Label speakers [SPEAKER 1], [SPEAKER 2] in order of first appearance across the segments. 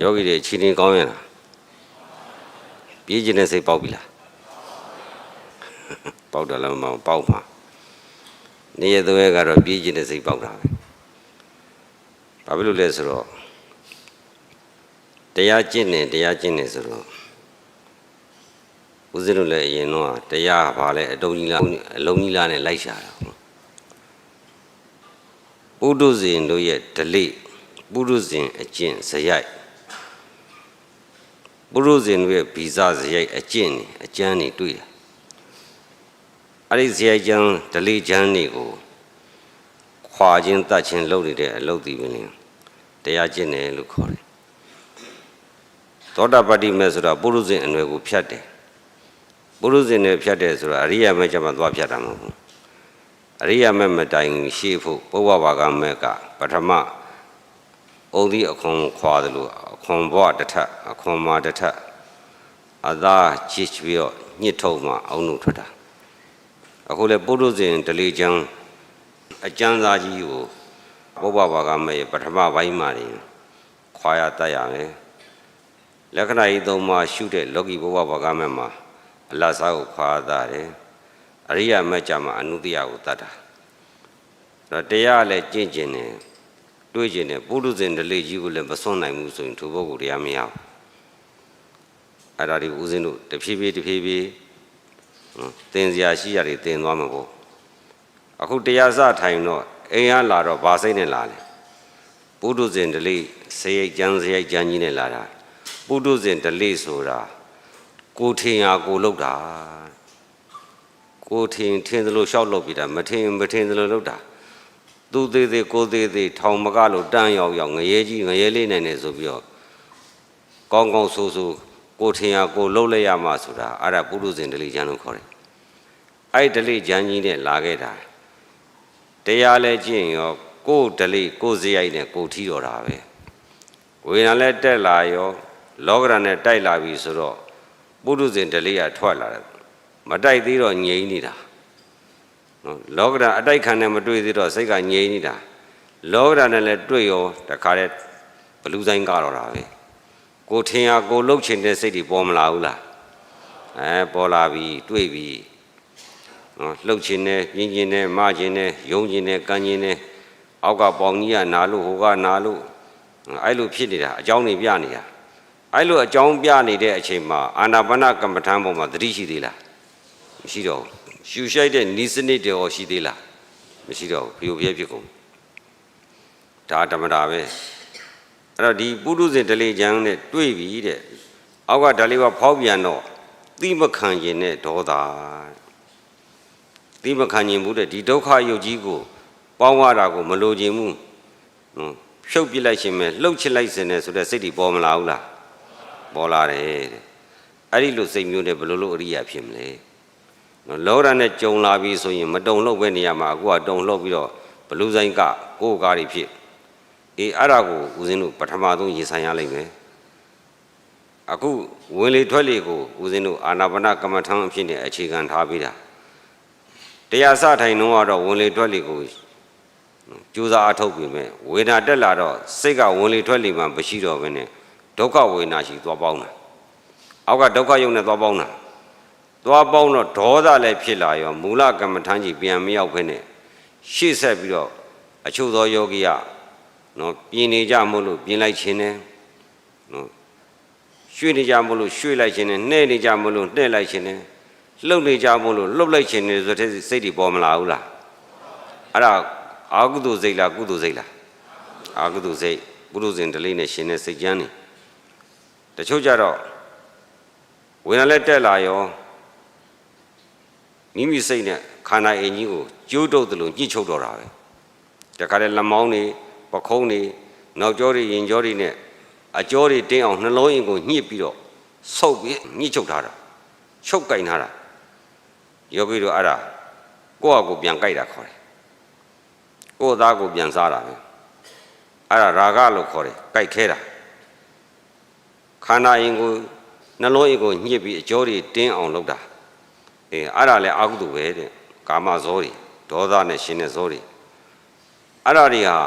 [SPEAKER 1] ယောဂီတွေအချင်းချင်းကောင်းရလားပြေးခြင်းနဲ့စိတ်ပေါက်ပြီလားပေါက်တယ်လည်းမဟုတ်ပေါက်မှာနေရသွဲကတော့ပြေးခြင်းနဲ့စိတ်ပေါက်တာပဲဘာဖြစ်လို့လဲဆိုတော့တရားကျင့်နေတရားကျင့်နေဆိုတော့ဦးဇင်းတို့လည်းအရင်တော့တရားဘာလဲအတုံးကြီးလားအလုံးကြီးလားနဲ့လိုက်ရှာတာပုဒုဇဉ်တို့ရဲ့ဓလေ့ပုရုဇဉ်အကျင့်ဇယိုက် ပုရုဇဉ်တို့ရဲ့ဗီဇဇယိုက်အကျင့်နေအကျမ်းနေတွေ့တာအဲ့ဒီဇယိုက်ကျမ်းဓလေ့ကျမ်းတွေကိုခွာခြင်းတတ်ခြင်းလုပ်နေတဲ့အလုပ်ဒီပင်လင်တရားကျင့်တယ်လို့ခေါ်တယ်သောတာပတ္တိမဲ့ဆိုတာပုရုဇဉ်အနွယ်ကိုဖြတ်တယ်ပုရုဇဉ်နဲ့ဖြတ်တယ်ဆိုတာအရိယာမဲ့ကျမှသွားဖြတ်တာမဟုတ်ဘူးအရိယာမဲ့မတိုင်ရှေ့ဖို့ပုဗ္ဗဘာကမဲ့ကပထမအုံဒီအခွန်ခွာတယ်လို့အ ခွန်ဘဝတစ်ထပ်အခွန်မာတစ်ထပ်အသာချစ်ပြီးတော့ညှစ်ထုတ်မှအောင်လို့ထွက်တာအခုလေပုရုဇဉ်ဒလေချမ်းအကျမ်းစာကြီးကိုပုဗ္ဗဘာကမဲ့ရဲ့ပထမပိုင်းမှာနေခွာရတတ်ရမယ်လက္ခဏာကြီးသုံးပါးရှုတဲ့လောကီပုဗ္ဗဘာကမဲ့မှာအလတ်စားကိုခွာတတ်တယ်အရိယာမက်ကြမှာအနုတ္တိယကိုတတ်တာအဲ့တော့တရားလည်းကျင့်ကျင်တယ် တွေးကျင်တယ်ပုရုဇဉ်ဒလေကြီးကိုလည်းမစွန့်နိုင်ဘူးဆိုရင်သူဘုတ်ကိုတရားမရဘူးအဲ့ဒါဒီဦးဇင်းတို့တဖြည်းဖြည်းတဖြည်းဖြည်းနော်သင်စရာရှိရတွေသင်သွားမှာပေါ့အခုတရားစထိုင်တော့အိမ်ကလာတော့ဗာစိတ်နဲ့လာတယ်ပုရုဇဉ်ဒလေစရိတ်ကျမ်းစရိတ်ကျမ်းကြီးနဲ့လာတာပုရုဇဉ်ဒလေဆိုတာကိုထင်ရကိုလောက်တာကိုထင်ထင်သလိုရှောက်လုပ်ပြီးတာမထင်မထင်သလိုလုပ်တာ သူသေးသေးကိုသေးသေးထောင်မကလို့တန်းရောက်ရောက်ငရဲကြီးငရဲလေးနိုင်နေဆိုပြီးတော့ကောင်းကောင်းဆိုးဆိုးကိုထင်ရကိုလှုပ်လိုက်ရမှာဆိုတာအဲ့ဒါပုရုဇဉ်ဒလိကျမ်းလို့ခေါ်တယ်အဲ့ဒလိကျမ်းကြီးနဲ့လာခဲ့တာတရားလဲကျင့်ရောကိုဒလိကိုဇေယိုက်နဲ့ကိုထီတော်တာပဲဝေဒနာလဲတက်လာရောလောကရနဲ့တိုက်လာပြီဆိုတော့ပုရုဇဉ်ဒလိကထွက်လာတယ်မတိုက်သေးတော့ငြိမ့်နေတာ နော်လောကဓာတ်အတိုက်ခံနဲ့မတွေ့သေးတော့စိတ်ကငြိမ့်နေတာလောကဓာတ်နဲ့လည်းတွေ့ရောတခါတည်းဘလူးဆိုင်ကတော့တာပဲကိုထင်ရကိုလှုပ်ချင်တဲ့စိတ်တွေပေါ်မလာဘူးလားအဲပေါ်လာပြီတွေ့ပြီနော်လှုပ်ချင်တယ်ပြင်းချင်တယ်မချင်တယ်ယုံချင်တယ်ကန့်ချင်တယ်အောက်ကပေါင်ကြီးကနာလို့ဟိုကနာလို့အဲ့လိုဖြစ်နေတာအကြောင်းတွေပြနေတာအဲ့လိုအကြောင်းပြနေတဲ့အချိန်မှာအာနာပါနကမ္မထမ်းပေါ်မှာသတိရှိသေးလားမရှိတော့ဘူး ရှူရှိုက်တဲ့နီးစနစ်တွေရောရှိသေးလားမရှိတော့ဘူးဖျို့ဖျက်ဖြစ်ကုန်ဒါဓမ္မတာပဲအဲ့တော့ဒီပုရုဇဉ်ဒလေချမ်းနဲ့တွေ့ပြီတဲ့အောက်ကဒါလေးကဖောက်ပြန်တော့တိမခံရင်နဲ့ဒေါသတိမခံရင်ဘူးတဲ့ဒီဒုက္ခယုတ်ကြီးကိုပေါင်းရတာကိုမလိုချင်ဘူးနော်ဖြုတ်ပြစ်လိုက်ရှင်မဲ့လှုပ်ချစ်လိုက်စင်တယ်ဆိုတဲ့စိတ်တွေပေါ်မလာဘူးလားပေါ်လာတယ်တဲ့အဲ့ဒီလိုစိတ်မျိုးနဲ့ဘယ်လိုလုပ်အရိယာဖြစ်မလဲနော် လောရနဲ့ကြုံလာပြီဆိုရင်မတုံလို့ပဲနေရမှာအခုကတုံလို့ပြီးတော့ဘလူးဆိုင်ကကိုယ်ကားတွေဖြစ်အေးအဲ့ဒါကိုဦးဇင်းတို့ပထမဆုံးရင်ဆိုင်ရလိမ့်မယ်အခုဝင်လေထွက်လေကိုဦးဇင်းတို့အာနာပါနကမ္မထံအဖြစ်နဲ့အခြေခံထားပြီးတာတရားစထိုင်တော့ကတော့ဝင်လေထွက်လေကိုကြိုးစားအထုတ်ပြီးမယ်ဝေဒနာတက်လာတော့စိတ်ကဝင်လေထွက်လေမှမရှိတော့ဘဲနဲ့ဒုက္ခဝေဒနာရှိသွားပေါင်းတာအောက်ကဒုက္ခယုံနဲ့သွားပေါင်းတာ သွားပေါင်းတော့ဒေါသလည်းဖြစ်လာရောမူလကမ္မထမ်းကြီးပြန်မရောက်ဖ ೇನೆ ရှေ့ဆက်ပြီးတော့အချို့သောယောဂီကနော်ပြင်းနေကြမို့လို့ပြင်းလိုက်ခြင်းနဲ့နော်ရွှေ့နေကြမို့လို့ရွှေ့လိုက်ခြင်းနဲ့နှဲ့နေကြမို့လို့နှဲ့လိုက်ခြင်းနဲ့လှုပ်နေကြမို့လို့လှုပ်လိုက်ခြင်းနဲ့ဆိုတဲ့စိတ်တွေပေါ်မလာဘူးလားအဲ့ဒါအာဟုတုစိတ်လားကုတုစိတ်လားအာဟုတုစိတ်ပုရုဇဉ်ဒလိနဲ့ရှင်တဲ့စိတ်ကြမ်းနေတချို့ကြတော့ဝေဒနာလက်တက်လာရော မိမိစိတ်နဲ့ခန္ဓာအင်ကြီးကိုကျိုးတုပ်တယ်လို့ညှိချုပ်တော့တာပဲတခါတည်းလက်မောင်းတွေပခုံးတွေနောက်ကျောတွေရင်ကျောတွေနဲ့အကျောတွေတင်းအောင်နှလုံးအင်ကိုညှစ်ပြီးတော့ဆုပ်ပြီးညှိချုပ်ထားတာချုပ်ကင်ထားတာယောဂီတို့အဲ့ဒါကိုယ့်အကိုပြန်ကြိုက်တာခေါ်တယ်ကိုယ့်သားကိုပြန်စားတာပဲအဲ့ဒါရာဂလို့ခေါ်တယ်ကြိုက်ခဲတာခန္ဓာအင်ကိုနှလုံးအင်ကိုညှစ်ပြီးအကျောတွေတင်းအောင်လုပ်တာ အေးအဲ့ဒါလည်းအာဟုတုပဲတဲ့ကာမဇောတွေဒေါသနဲ့ရှင်တဲ့ဇောတွေအဲ့ဒါတွေဟာ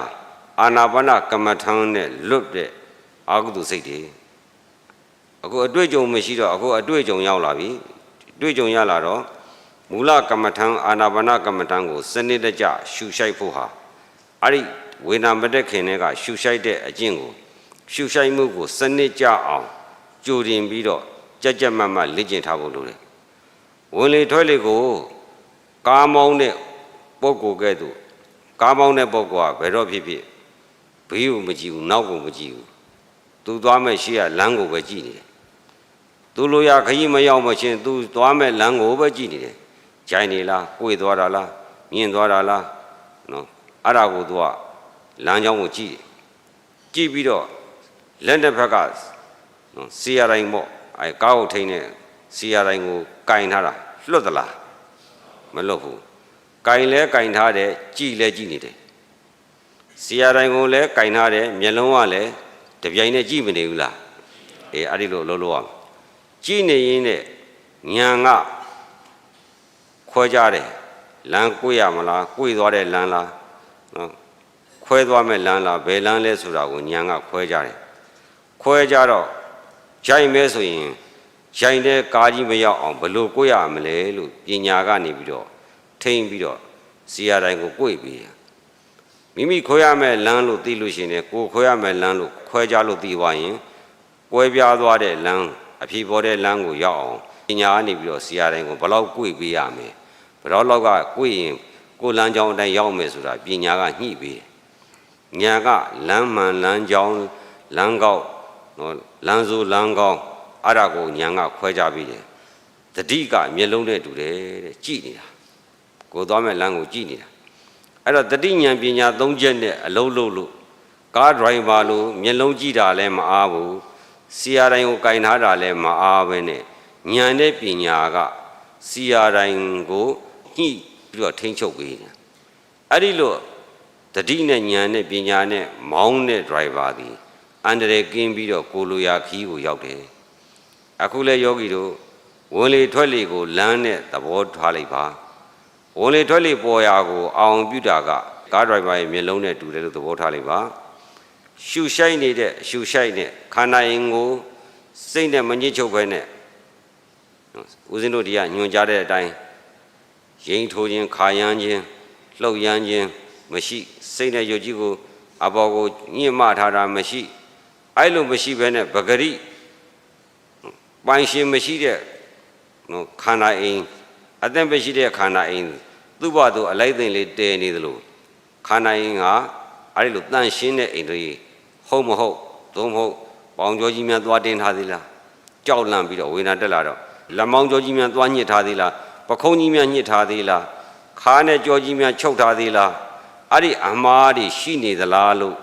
[SPEAKER 1] အာနာပါနကမ္မထံနဲ့လွတ်တဲ့အာဟုတုစိတ်တွေအခုအတွေ့အကြုံမရှိတော့အခုအတွေ့အကြုံရောက်လာပြီအတွေ့အကြုံရလာတော့မူလကမ္မထံအာနာပါနကမ္မထံကိုစနစ်တကျရှုရှိုက်ဖို့ဟာအဲ့ဒီဝေနာမတက်ခင်တွေကရှုရှိုက်တဲ့အကျင့်ကိုရှုရှိုက်မှုကိုစနစ်ကျအောင်ကြိုတင်ပြီးတော့ကြက်ကြက်မတ်မတ်လေ့ကျင့်ထားဖို့လိုတယ် ဝင်လေထွက်လေကိုကားမောင်းတဲ့ပုံကိုယ်ကဲ့သို့ကားမောင်းတဲ့ပုံကဘယ်တော့ဖြစ်ဖြစ်ဘေးကိုမကြည့်ဘူးနောက်ကိုမကြည့်ဘူးသူသွားမဲ့ရှိရလမ်းကိုပဲကြည့်နေတယ်သူလိုရခကြီးမရောက်မချင်းသူသွားမဲ့လမ်းကိုပဲကြည့်နေတယ်ဂျိုင်နေလားကိုယ်သွားတာလားမြင်သွားတာလားနော်အဲ့ဒါကိုသူကလမ်းကြောင်းကိုကြည့်တယ်ကြည့်ပြီးတော့လက်တစ်ဖက်ကနော်စီရတိုင်းပေါ့အဲကားကိုထိန်းတဲ့ စီရတိုင်းကိုကင်ထားတာလွတ်သလားမလွတ်ဘူးကင်လဲကင်ထားတယ်ကြည့်လဲကြည့်နေတယ်စီရတိုင်းကိုလဲကင်ထားတယ်မျက်လုံးကလည်းတပြိုင်နဲ့ကြည့်မနေဘူးလားအေးအဲ့ဒီလိုလှုပ်လို့ရမယ်ကြည့်နေရင်နဲ့ညာကခွဲကြတယ်လမ်းကိုရမလားကိုသွားတဲ့လမ်းလားနော်ခွဲသွားမဲ့လမ်းလားဘယ်လမ်းလဲဆိုတာကိုညာကခွဲကြတယ်ခွဲကြတော့ဂျိုင်မဲဆိုရင် ဂျိုင်တဲ့ကားကြီးမရောက်အောင်ဘယ်လိုကိုရမလဲလို့ပညာကနေပြီးတော့ထိမ့်ပြီးတော့စီရတိုင်းကိုကိုယ်ပြီးတယ်မိမိခွဲရမဲ့လမ်းလို့သိလို့ရှိရင်ကိုယ်ခွဲရမဲ့လမ်းလို့ခွဲကြလို့သိသွားရင်ကွဲပြားသွားတဲ့လမ်းအဖြေပေါ်တဲ့လမ်းကိုရောက်အောင်ပညာကနေပြီးတော့စီရတိုင်းကိုဘယ်လောက်ကိုယ်ပေးရမယ်ဘယ်တော့လောက်ကကိုယ်ရင်ကိုယ်လမ်းကြောင်းအတိုင်းရောက်မယ်ဆိုတာပညာကညှိပေးတယ်ညာကလမ်းမှန်လမ်းကြောင်းလမ်းကောက်နော်လမ်းစိုးလမ်းကောင်း အဲ့ဒါကိုညာကခွဲကြပြီးတယ်တတိကမျက်လုံးနဲ့တူတယ်တဲ့ကြည်နေတာကိုယ်သွားမဲ့လမ်းကိုကြည်နေတာအဲ့တော့တတိညာပညာသုံးချက်နဲ့အလုံးလုံးလို့ကားဒရိုင်ဘာလို့မျက်လုံးကြည့်တာလည်းမအားဘူးစီယာတိုင်းကိုကင်ထားတာလည်းမအားပဲနဲ့ညာနဲ့ပညာကစီယာတိုင်းကိုညှိပြီးတော့ထိန်းချုပ်ပေးတယ်အဲ့ဒီလိုတတိနဲ့ညာနဲ့ပညာနဲ့မောင်းတဲ့ driver သည်အန္တရာယ်ကင်းပြီးတော့ကိုလိုရာခီးကိုရောက်တယ် အခုလဲယောဂီတို့ဝင်လေထွက်လေကိုလမ်းနဲ့သဘောထားလိုက်ပါဝင်လေထွက်လေပေါ်ရာကိုအောင်ပြုတာကကားဒရိုင်ဘာရဲ့မျက်လုံးနဲ့တူတယ်လို့သဘောထားလိုက်ပါရှူရှိုက်နေတဲ့ရှူရှိုက်နဲ့ခန္ဓာရင်ကိုစိတ်နဲ့မညစ်ချုပ်ပဲနဲ့ဦးဇင်းတို့ဒီကညွန်ကြားတဲ့အတိုင်းရင်ထိုးခြင်းခါယမ်းခြင်းလှုပ်ယမ်းခြင်းမရှိစိတ်နဲ့ယုတ်ကြီးကိုအဘောကိုညှိမှထားတာမရှိအဲ့လိုမရှိဘဲနဲ့ပဂရိ ပိုင်ရှင်မရှိတဲ့နော်ခန္ဓာအိမ်အသက်မရှိတဲ့ခန္ဓာအိမ်သူ့ဘာသူအလိုက်သိမ့်လေးတဲနေသလိုခန္ဓာအိမ်ကအဲ့ဒီလိုတန့်ရှင်းတဲ့အိမ်တွေဟုတ်မဟုတ်သုံးမဟုတ်ပေါင်ကြောကြီးများသွားတင်ထားသေးလားကြောက်လန့်ပြီးတော့ဝေနာတက်လာတော့လက်မောင်းကြောကြီးများသွားညှစ်ထားသေးလားပခုံးကြီးများညှစ်ထားသေးလားခါနဲ့ကြောကြီးများချုပ်ထားသေးလားအဲ့ဒီအမားတွေရှိနေသလားလို့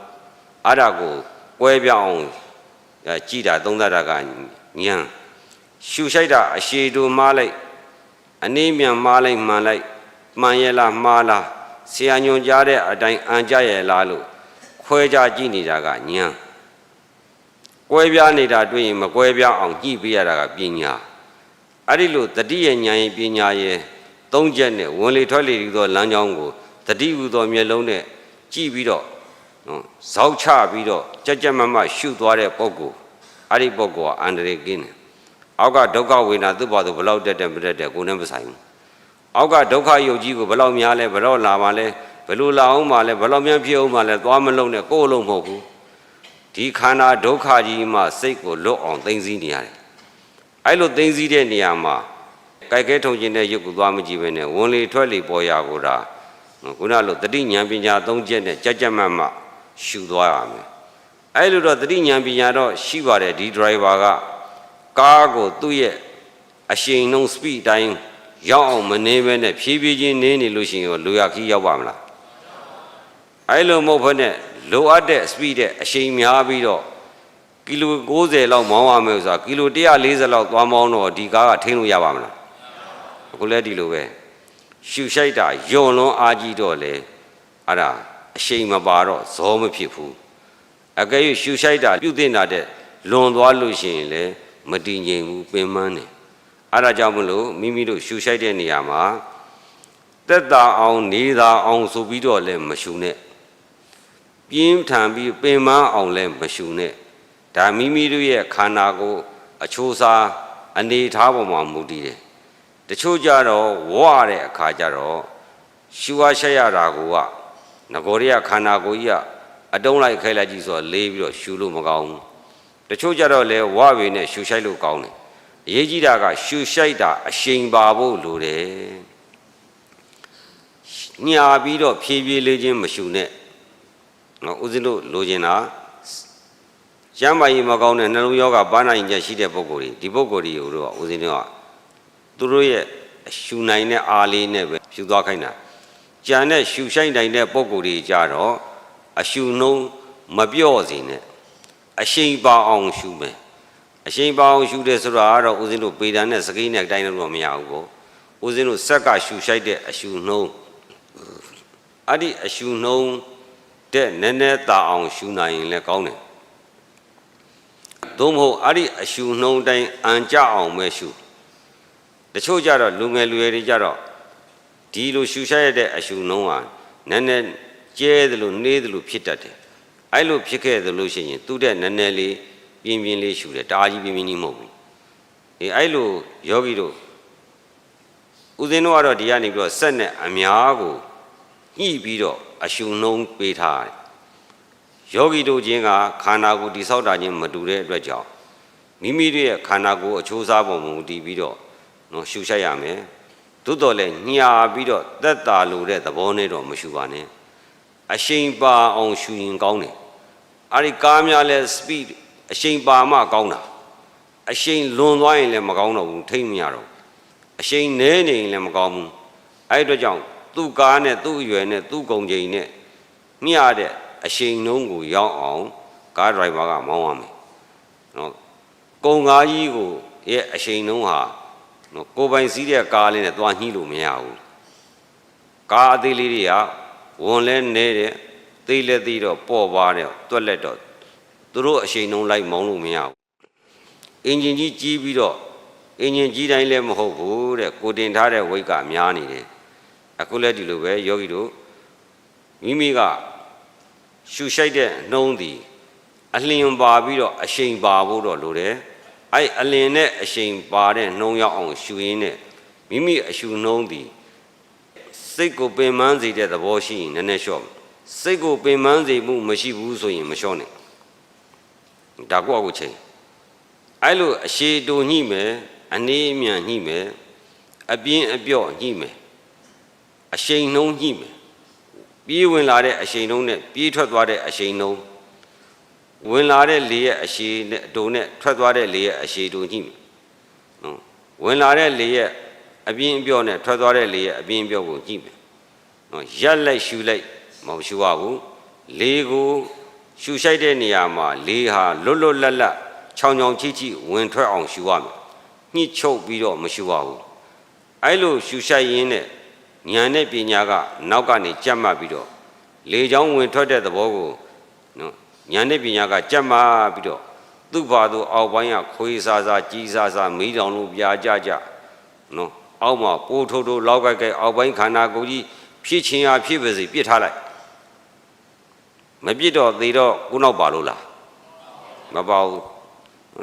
[SPEAKER 1] အဲ့ဒါကိုကွဲပြားအောင်ကြည်တာသုံးသပ်တာကညံ ရှူရှိုက်တာအရှိတူမားလိုက်အနေမြန်မားလိုက်မှန်လိုက်မှန်ရဲ့လားမှားလားဆရာညွန်ကြားတဲ့အတိုင်းအံကြရဲ့လားလို့ခွဲခြားကြည့်နေတာကညံကွဲပြားနေတာတွေ့ရင်မကွဲပြားအောင်ကြည့်ပေးရတာကပညာအဲ့ဒီလိုတတိယဉာဏ်ရဲ့ပညာရဲ့သုံးချက်နဲ့ဝင်လေထွက်လေဒီသောလမ်းကြောင်းကိုတတိဟူသောမျက်လုံးနဲ့ကြည့်ပြီးတော့နော်ဇောက်ချပြီးတော့ကြက်ကြက်မမရှုသွားတဲ့ပုဂ္ဂိုလ်အဲ့ဒီပုဂ္ဂိုလ်ကအန္တရာယ်ကင်းတယ် အောက်ကဒုက္ခဝေဒနာသူ့ဘာသူဘလောက်တက်တယ်မတက်တယ်ကိုယ်နဲ့မဆိုင်ဘူးအောက်ကဒုက္ခယုတ်ကြီးကိုဘလောက်များလဲဘလောက်လာပါလဲဘလို့လာအောင်ပါလဲဘလောက်များဖြစ်အောင်ပါလဲသွားမလုံးနဲ့ကိုယ်လုံးမဟုတ်ဘူးဒီခန္ဓာဒုက္ခကြီးမှစိတ်ကိုလွတ်အောင်သိသိနေရတယ်အဲ့လိုသိသိတဲ့နေရာမှာကြိုက်ခဲထုံကျင်တဲ့ရုပ်ကိုသွားမကြည့်ပဲနဲ့ဝင်လေထွက်လေပေါ်ရာကိုဒါခုနလိုတတိညာပညာသုံးချက်နဲ့ကြက်ကြက်မတ်မရှူသွားရမယ်အဲ့လိုတော့တတိညာပညာတော့ရှိပါတယ်ဒီ driver က ကားကိုသူ့ရဲ့အရှိန်နှုန်း speed တိုင်းရောက်အောင်မနေပဲနဲ့ဖြည်းဖြည်းချင်းနေနေလို့ရှိရင်လူရခီးရောက်ပါမလားအဲ့လိုမဟုတ်ဘဲနဲ့လိုအပ်တဲ့ speed တဲ့အရှိန်များပြီးတော့ကီလို90လောက်မောင်းရမယ်ဆိုတာကီလို140လောက်သွားမောင်းတော့ဒီကားကထိန်းလို့ရပါမလားအခုလည်းဒီလိုပဲရှူရှိုက်တာယွန်လွန်အားကြီးတော့လေအဲ့ဒါအရှိန်မပါတော့ဇောမဖြစ်ဘူးအကယ်၍ရှူရှိုက်တာပြုတ်တင်တာတဲ့လွန်သွားလို့ရှိရင်လည်း မတည်ငြိမ်ဘူးပင်ပန်းတယ်အဲ့ဒါကြောင့်မလို့မိမိတို့ရှူရှိုက်တဲ့နေရာမှာတက်တာအောင်နေသာအောင်ဆိုပြီးတော့လည်းမရှူနဲ့ပြင်းထန်ပြီးပင်ပန်းအောင်လည်းမရှူနဲ့ဒါဒါမိမိတို့ရဲ့ခန္ဓာကိုယ်အချိုးစားအနေထားပေါ်မှာမူတည်တယ်တချို့ကြတော့ဝရတဲ့အခါကျတော့ရှူအားရှက်ရတာကငကိုရိယခန္ဓာကိုယ်ကြီးကအတုံးလိုက်ခဲလိုက်ကြည့်ဆိုတော့လေးပြီးတော့ရှူလို့မကောင်းဘူး တချို့ကြတော့လဲဝဝေနဲ့ရှူဆိုင်လို့ကောင်းတယ်အရေးကြီးတာကရှူဆိုင်တာအရှိန်ပါဖို့လိုတယ်ညာပြီးတော့ဖြည်းဖြည်းလေးချင်းမရှူနဲ့နော်ဦးဇင်းတို့လိုချင်တာကျမ်းမာရေးမကောင်းတဲ့နှလုံးရောဂါပန်းနိုင်ချက်ရှိတဲ့ပုဂ္ဂိုလ်တွေဒီပုဂ္ဂိုလ်တွေကိုတော့ဦးဇင်းတို့ကသူတို့ရဲ့အရှူနိုင်တဲ့အားလေးနဲ့ပဲရှူသွားခိုင်းတာကြံတဲ့ရှူဆိုင်နိုင်တဲ့ပုဂ္ဂိုလ်တွေကြတော့အရှူနှုံးမပြော့စေနဲ့ အရှိန်ပါအောင်ရှူမယ်အရှိန်ပါအောင်ရှူတယ်ဆိုတာကတော့ဦးဇင်းတို့ပေတံနဲ့စကိန်းနဲ့တိုင်းလို့တော့မရဘူးပေါ့ဦးဇင်းတို့ဆက်ကရှူဆိုင်တဲ့အရှူနှုံးအဲ့ဒီအရှူနှုံးတဲ့နည်းနည်းတာအောင်ရှူနိုင်ရင်လည်းကောင်းတယ်သို့မဟုတ်အဲ့ဒီအရှူနှုံးတိုင်းအန်ကြအောင်ပဲရှူတချို့ကြတော့လူငယ်လူရွယ်တွေကြတော့ဒီလိုရှူဆိုင်ရတဲ့အရှူနှုံးဟာနည်းနည်းကျဲတယ်လို့နေတယ်လို့ဖြစ်တတ်တယ် အဲ့လိုဖြစ်ခဲ့တယ်လို့ရှိရင်သူ့တဲ့နည်းနည်းလေးပြင်းပြင်းလေးရှူတယ်တအားကြီးပြင်းပြင်းကြီးမဟုတ်ဘူးအေးအဲ့လိုယောဂီတို့ဦးဇင်းတို့ကတော့ဒီကနေပြီးတော့ဆက်နဲ့အများကိုညှိပြီးတော့အရှုံနှုံးပေးထားတယ်ယောဂီတို့ချင်းကခန္ဓာကိုယ်တိဆောက်တာချင်းမတူတဲ့အတွက်ကြောင့်မိမိတို့ရဲ့ခန္ဓာကိုယ်အချိုးစားပုံမူတည်ပြီးတော့နော်ရှူရှိုက်ရမယ်သို့တော်လည်းညာပြီးတော့သက်တာလိုတဲ့သဘောနဲ့တော့မရှူပါနဲ့ အရှိန်ပါအောင်ရှူရင်ကောင်းတယ်အဲ့ဒီကားများလဲ speed အရှိန်ပါမှကောင်းတာအရှိန်လွန်သွားရင်လည်းမကောင်းတော့ဘူးထိမ့်မရတော့အရှိန်နဲနေရင်လည်းမကောင်းဘူးအဲ့ဒီအတွက်ကြောင့်သူ့ကားနဲ့သူ့အရွယ်နဲ့သူ့ကုန်ချိန်နဲ့မျှတဲ့အရှိန်နှုံးကိုရောက်အောင်ကားဒရိုင်ဘာကမောင်းရမယ်နော်ကုန်ကားကြီးကိုရဲ့အရှိန်နှုံးဟာနော်ကိုယ်ပိုင်စီးတဲ့ကားလေးနဲ့သွားညှိလို့မရဘူးကားအသေးလေးတွေက ဝန်လဲနေတယ်သိလဲသိတော့ပေါ့ပါတဲ့တွက်လက်တော့သူတို့အရှိန်နှုံးလိုက်မောင်းလို့မရဘူးအင်ဂျင်ကြီးကြီးပြီးတော့အင်ဂျင်ကြီးတိုင်းလည်းမဟုတ်ဘူးတဲ့ကိုတင်ထားတဲ့ဝိတ်ကများနေတယ်အခုလည်းဒီလိုပဲယောဂီတို့မိမိကရှူရှိုက်တဲ့နှုံးသည်အလျင်ပါပြီးတော့အရှိန်ပါဖို့တော့လိုတယ်အဲ့အလျင်နဲ့အရှိန်ပါတဲ့နှုံးရောက်အောင်ရှူရင်းနဲ့မိမိအရှူနှုံးသည် စိတ်ကိုပင်ပန်းစေတဲ့သဘောရှိရင်နည်းနည်းလျှော့စိတ်ကိုပင်ပန်းစေမှုမရှိဘူးဆိုရင်မလျှော့နဲ့ဒါကိုအခုချိန်အဲ့လိုအရှိတူညှိမယ်အနေအမြန်ညှိမယ်အပြင်းအပြော့ညှိမယ်အရှိန်နှုံးညှိမယ်ပြေးဝင်လာတဲ့အရှိန်နှုံးနဲ့ပြေးထွက်သွားတဲ့အရှိန်နှုံးဝင်လာတဲ့လေရဲ့အရှိနဲ့အတူနဲ့ထွက်သွားတဲ့လေရဲ့အရှိတူညှိမယ်နော်ဝင်လာတဲ့လေရဲ့ အပြင်းအပြော့နဲ့ထွက်သွားတဲ့လေရဲ့အပြင်းအပြော့ကိုညှိမယ်နော်ရက်လိုက်ရှူလိုက်မဟုတ်ရှူရဘူးလေကိုရှူရှိုက်တဲ့နေရာမှာလေဟာလွတ်လွတ်လပ်လပ်ချောင်ချောင်ချိချိဝင်ထွက်အောင်ရှူရမယ်ညှိချုပ်ပြီးတော့မရှူရဘူးအဲ့လိုရှူရှိုက်ရင်းနဲ့ဉာဏ်နဲ့ပညာကနောက်ကနေကြက်မှတ်ပြီးတော့လေချောင်းဝင်ထွက်တဲ့သဘောကိုနော်ဉာဏ်နဲ့ပညာကကြက်မှတ်ပြီးတော့သူ့ဘာသူအောက်ပိုင်းကခွေးစားစားကြီးစားစားမီးတောင်လို့ပြာကြကြနော် အောက်မှာပိုးထိုးထိုးလောက်ကြိုက်ကြိုက်အောက်ပိုင်းခန္ဓာကိုယ်ကြီးဖြစ်ချင်းအားဖြစ်ပါစေပြစ်ထားလိုက်မပြစ်တော့သေတော့ကိုနောက်ပါလို့လားမပါဘူး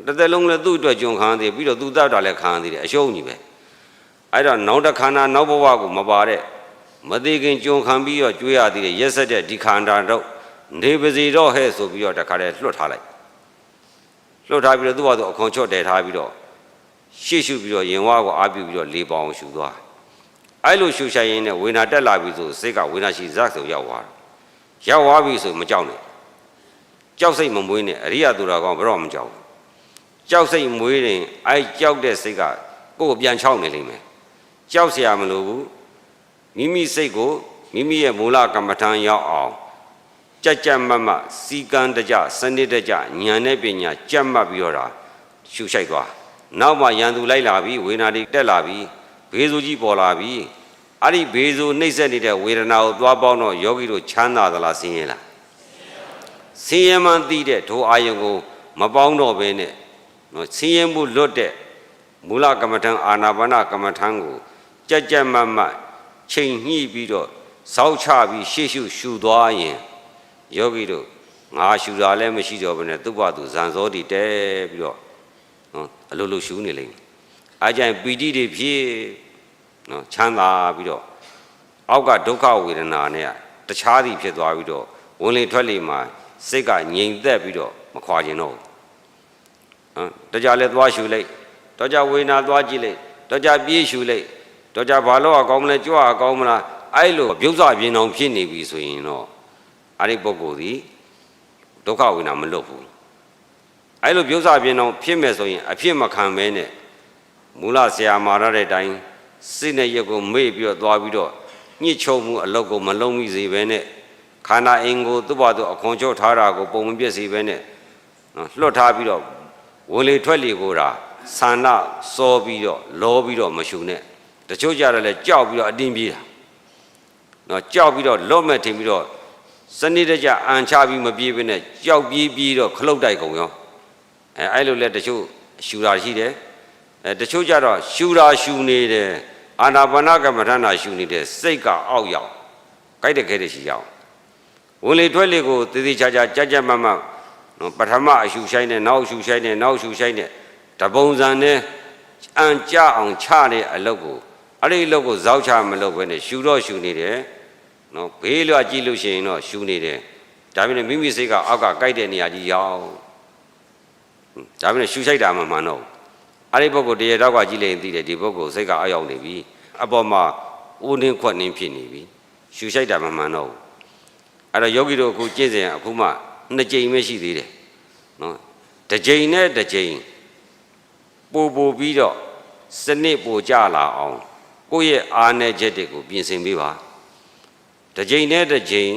[SPEAKER 1] တစ်သက်လုံးလည်းသူ့အတွက်ကြုံခံသေးပြီးတော့သူ့တတ်တာလည်းခံသေးတယ်အရှုံးကြီးပဲအဲ့တော့နောက်တစ်ခန္ဓာနောက်ဘဝကိုမပါတဲ့မသေးခင်ကြုံခံပြီးတော့ကျွေးရသေးတယ်ရက်ဆက်တဲ့ဒီခန္ဓာတော့နေပါစေတော့ဟဲ့ဆိုပြီးတော့တခါတည်းလွတ်ထားလိုက်လွတ်ထားပြီးတော့သူ့ဘာသူအခွန်ချော့တည်ထားပြီးတော့ ရှေ့ရှုပြီးတော့ရင်ဝါကိုအားပြုပြီးတော့လေပေါအောင်ရှူသွားအဲ့လိုရှူဆိုင်ရင်နဲ့ဝေနာတက်လာပြီဆိုစိတ်ကဝေနာရှိဇက်ဆိုရောက်သွားတယ်ရောက်သွားပြီဆိုမကြောက်နဲ့ကြောက်စိတ်မမွေးနဲ့အရိယသူတော်ကောင်းဘယ်တော့မှမကြောက်ဘူးကြောက်စိတ်မွေးရင်အဲကြောက်တဲ့စိတ်ကကိုယ်ကိုပြန်ချောက်နေလိမ့်မယ်ကြောက်เสียမလို့ဘူးမိမိစိတ်ကိုမိမိရဲ့မူလကမ္မထံရောက်အောင်ကြက်ကြက်မတ်မတ်စီကံတကြစနစ်တကြဉာဏ်နဲ့ပညာကြက်မှတ်ပြီးတော့တာရှုရှိုက်သွား နောက်မှရန်သူလိုက်လာပြီးဝေဒနာတွေတက်လာပြီးဘေးဆိုးကြီးပေါ်လာပြီးအဲ့ဒီဘေးဆိုးနှိမ့်ဆက်နေတဲ့ဝေဒနာကိုသွားပေါင်းတော့ယောဂီတို့ချမ်းသာသလားဆင်းရဲလားဆင်းရဲမှန်းသိတဲ့ဒုအာယုံကိုမပေါင်းတော့ဘဲနဲ့နော်ဆင်းရဲမှုလွတ်တဲ့မူလကမ္မထံအာနာပါနကမ္မထံကိုကြက်ကြက်မတ်မတ်ချိန်ညှိပြီးတော့စောက်ချပြီးရှေ့ရှုရှူသွားရင်ယောဂီတို့ငါရှူတာလည်းမရှိတော့ဘဲနဲ့သူ့ဘာသူဇန်စောတီတဲပြီးတော့နော် အလိုလိုရှူနေလိမ့်မယ်အဲကြရင်ပီတိတွေဖြစ်နော်ချမ်းသာပြီးတော့အောက်ကဒုက္ခဝေဒနာနဲ့တခြားသည်ဖြစ်သွားပြီးတော့ဝင်လေထွက်လေမှာစိတ်ကငြိမ်သက်ပြီးတော့မခွာကျင်တော့ဘူးဟမ်တကြလဲသွားရှူလိုက်တော့ကြဝေဒနာသွားကြည့်လိုက်တော့ကြပြေးရှူလိုက်တော့ကြဘာလို့အကောင်းမလဲကြွအကောင်းမလားအဲ့လိုပြုတ်စပြင်းအောင်ဖြစ်နေပြီဆိုရင်တော့အဲ့ဒီပုဂ္ဂိုလ်ဒီဒုက္ခဝေဒနာမလွတ်ဘူး အဲ့လိုပြုတ်စပြင်းအောင်ဖြစ်မဲ့ဆိုရင်အဖြစ်မခံမဲနဲ့မူလဆရာမာရတဲ့အတိုင်းစိတ်နဲ့ရက်ကိုမေ့ပြီးတော့သွားပြီးတော့ညှစ်ချုံမှုအလုတ်ကိုမလုံးမိစေဘဲနဲ့ခန္ဓာအင်ကိုသူ့ဘာသူအခွန်ချုပ်ထားတာကိုပုံမပြည့်စေဘဲနဲ့နော်လွတ်ထားပြီးတော့ဝင်လေထွက်လေကိုတာဆန္ဒစောပြီးတော့လောပြီးတော့မရှုနဲ့တချို့ကြတော့လဲကြောက်ပြီးတော့အတင်းပြေးတာနော်ကြောက်ပြီးတော့လွတ်မဲ့ထင်ပြီးတော့စနစ်တကျအန်ချပြီးမပြေးဘဲနဲ့ကြောက်ပြေးပြီးတော့ခလုတ်တိုက်ကုန်ရော အဲအဲ့လိုလဲတချို့ရှူတာရှိတယ်အဲတချို့ကြတော့ရှူတာရှူနေတယ်အာနာပါနကမ္မဋ္ဌာန်းရှူနေတယ်စိတ်ကအောက်ရောက်ကြိုက်တဲ့ခဲတဲ့ရှိရောက်ဝင်လေထွက်လေကိုတည်တည်ချာချာကြက်ကြက်မတ်မတ်နော်ပထမအရှူဆိုင်နဲ့နောက်အရှူဆိုင်နဲ့နောက်အရှူဆိုင်နဲ့တပုံစံနဲ့အန်ကြအောင်ချတဲ့အလုပ်ကိုအဲ့ဒီအလုပ်ကိုဇောက်ချမလုပ်ဘဲနဲ့ရှူတော့ရှူနေတယ်နော်ဘေးလွှကြည့်လို့ရှိရင်တော့ရှူနေတယ်ဒါပေမဲ့မိမိစိတ်ကအောက်ကကြိုက်တဲ့နေရာကြီးရောက် ဒါပေမဲ့ရှူဆိုင်တာမှမှန်တော့အဲ့ဒီပုဂ္ဂိုလ်တရားတော့ကကြည့်လိုက်ရင်သိတယ်ဒီပုဂ္ဂိုလ်စိတ်ကအောက်ရောက်နေပြီအပေါ်မှာဦးနှင်းခွက်နှင်းဖြစ်နေပြီရှူဆိုင်တာမှမှန်တော့အဲ့တော့ယောဂီတို့အခုကျင့်စဉ်အခုမှနှစ်ကြိမ်ပဲရှိသေးတယ်နော်တစ်ကြိမ်နဲ့တစ်ကြိမ်ပို့ပို့ပြီးတော့စနစ်ပို့ကြလာအောင်ကိုယ့်ရဲ့အားနည်းချက်တွေကိုပြင်ဆင်ပေးပါတစ်ကြိမ်နဲ့တစ်ကြိမ်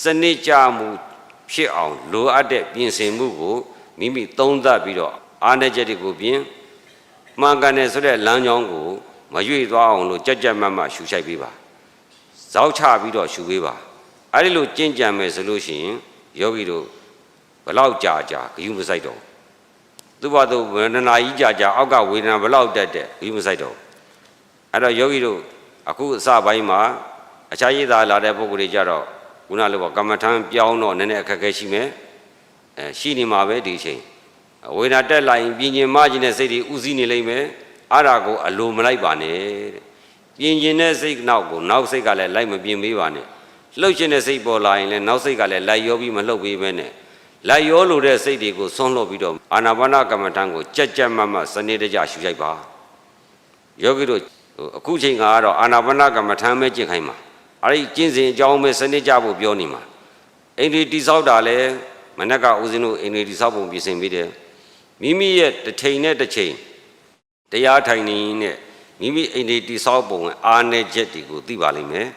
[SPEAKER 1] စနစ်ကြမှုဖြစ်အောင်လိုအပ်တဲ့ပြင်ဆင်မှုကို မိမိသုံးသပ်ပြီးတော့အားနည်းချက်တွေကိုပြင်မှန်ကန်တယ်ဆိုတဲ့လမ်းကြောင်းကိုမရွေ့သွားအောင်လို့ကြက်ကြက်မတ်မတ်ရှူရှိုက်ပေးပါဇောက်ချပြီးတော့ရှူပေးပါအဲဒီလိုကြင်ကြံမယ်ဆိုလို့ရှိရင်ယောဂီတို့ဘလောက်ကြာကြာဂယုမဆိုင်တော့သူ့ဘာသူဝေဒနာကြီးကြာကြာအောက်ကဝေဒနာဘလောက်တက်တက်ဂယုမဆိုင်တော့အဲ့တော့ယောဂီတို့အခုအစပိုင်းမှာအခြားရည်သားလာတဲ့ပုဂ္ဂိုလ်တွေကြတော့ခုနလိုပေါ့ကမ္မထံပြောင်းတော့နည်းနည်းအခက်အခဲရှိမယ် အဲရှိနေမှာပဲဒီချိန်ဝေဒနာတက်လာရင်ပြင်းကျင်မကျင်တဲ့စိတ်တွေဥစည်းနေလိမ့်မယ်အဲ့ဒါကိုအလိုမလိုက်ပါနဲ့တဲ့ပြင်းကျင်တဲ့စိတ်နောက်ကိုနောက်စိတ်ကလည်းလိုက်မပြင်းပေးပါနဲ့လှုပ်ရှင်တဲ့စိတ်ပေါ်လာရင်လည်းနောက်စိတ်ကလည်းလိုက်ရောပြီးမလှုပ်ပေးပဲနဲ့လိုက်ရောလိုတဲ့စိတ်တွေကိုဆွန့်လွတ်ပြီးတော့အာနာပါနကမ္မထံကိုကြက်ကြက်မတ်မတ်စနေတကျရှူလိုက်ပါယောဂီတို့အခုချိန်ကတော့အာနာပါနကမ္မထံပဲကျင့်ခိုင်းပါအဲ့ဒီကျင့်စဉ်အကြောင်းပဲစနစ်ကြဖို့ပြောနေမှာအိန္ဒိတိဆောက်တာလဲ မနက်ကဦးဇင်းတို့အိန္ဒိတိဆောက်ပုံပြင်ဆင်ပြီးတယ်မိမိရဲ့တစ်ချိန်နဲ့တစ်ချိန်တရားထိုင်နေရင်နဲ့မိမိအိန္ဒိတိဆောက်ပုံရဲ့အာနယ်ချက်တွေကိုသိပါလိမ့်မယ်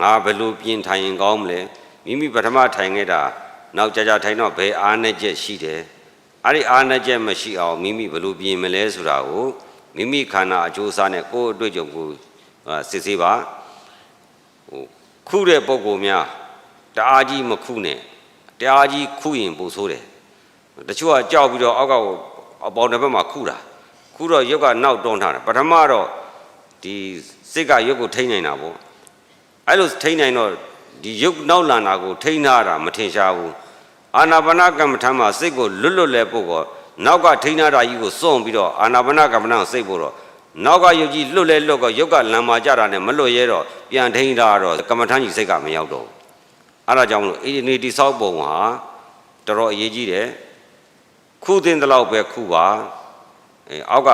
[SPEAKER 1] ငါဘယ်လိုပြင်ထိုင်ရင်ကောင်းမလဲမိမိပထမထိုင်ခဲ့တာနောက်ကြကြထိုင်တော့ဘယ်အာနယ်ချက်ရှိတယ်အဲ့ဒီအာနယ်ချက်မရှိအောင်မိမိဘယ်လိုပြင်မလဲဆိုတာကိုမိမိခန္ဓာအကျိုးစားနဲ့ကိုယ်အတွေ့အကြုံကိုစစ်ဆေးပါဟိုခုတဲ့ပုံကောများတအားကြီးမခုနဲ့ တအားကြီးခုရင်ပိုဆိုးတယ်တချို့ကကြောက်ပြီးတော့အောက်ကအပေါင်တစ်ဘက်မှာခုတာခုတော့ရုပ်ကနောက်တွန်းထားတယ်ပထမတော့ဒီစိတ်ကရုပ်ကိုထိန်းနေတာပေါ့အဲ့လိုထိန်းနိုင်တော့ဒီရုပ်နောက်လန်တာကိုထိန်းထားတာမထင်ရှားဘူးအာနာပါနကမ္မထမ်းမှာစိတ်ကိုလွတ်လွတ်လဲပို့ကောနောက်ကထိန်းထားတာကြီးကိုစွန့်ပြီးတော့အာနာပါနကမ္မထမ်းစိတ်ပို့တော့နောက်ကယုတ်ကြီးလွတ်လဲလွတ်ကောရုပ်ကလမ်းမာကြတာနဲ့မလွတ်ရဲတော့ပြန်ထိန်းထားတော့ကမ္မထမ်းကြီးစိတ်ကမရောက်တော့ဘူး အဲ့ဒါကြောင့်မလို့အေဒီတီဆောက်ပုံဟာတော်တော်အရေးကြီးတယ်ခုတင်တဲ့လောက်ပဲခုပါအဲအောက်က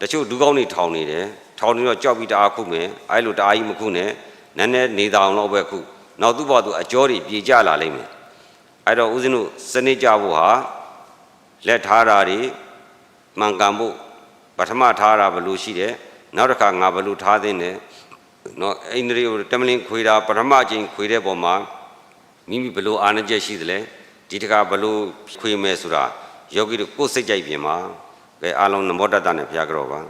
[SPEAKER 1] တချို့ဒူးကောင်းတွေထောင်နေတယ်ထောင်နေတော့ကြောက်ပြီးတအားခုမယ်အဲလိုတအားကြီးမခုနဲ့နည်းနည်းနေတာအောင်တော့ပဲခုနောက်သူ့ဘောသူအကျော်တွေပြေကြလာလိမ့်မယ်အဲ့တော့ဦးဇင်းတို့စနစ်ကြဖို့ဟာလက်ထားတာတွေမှန်ကန်ဖို့ပထမထားတာဘယ်လိုရှိတယ်နောက်တစ်ခါငါဘယ်လိုထားသင့်တယ်နော်အိန္ဒြေကိုတမလင်းခွေတာပထမအချိန်ခွေတဲ့ပုံမှာ မိမိဘယ်လိုအာဏာချက်ရှိသလဲဒီတခါဘယ်လိုခွေမယ်ဆိုတာယောဂီတို့ကိုယ်စိတ်ကြိုက်ပြင်ပါကဲအားလုံးနမောတတနဲ့ဘုရားကြောပါ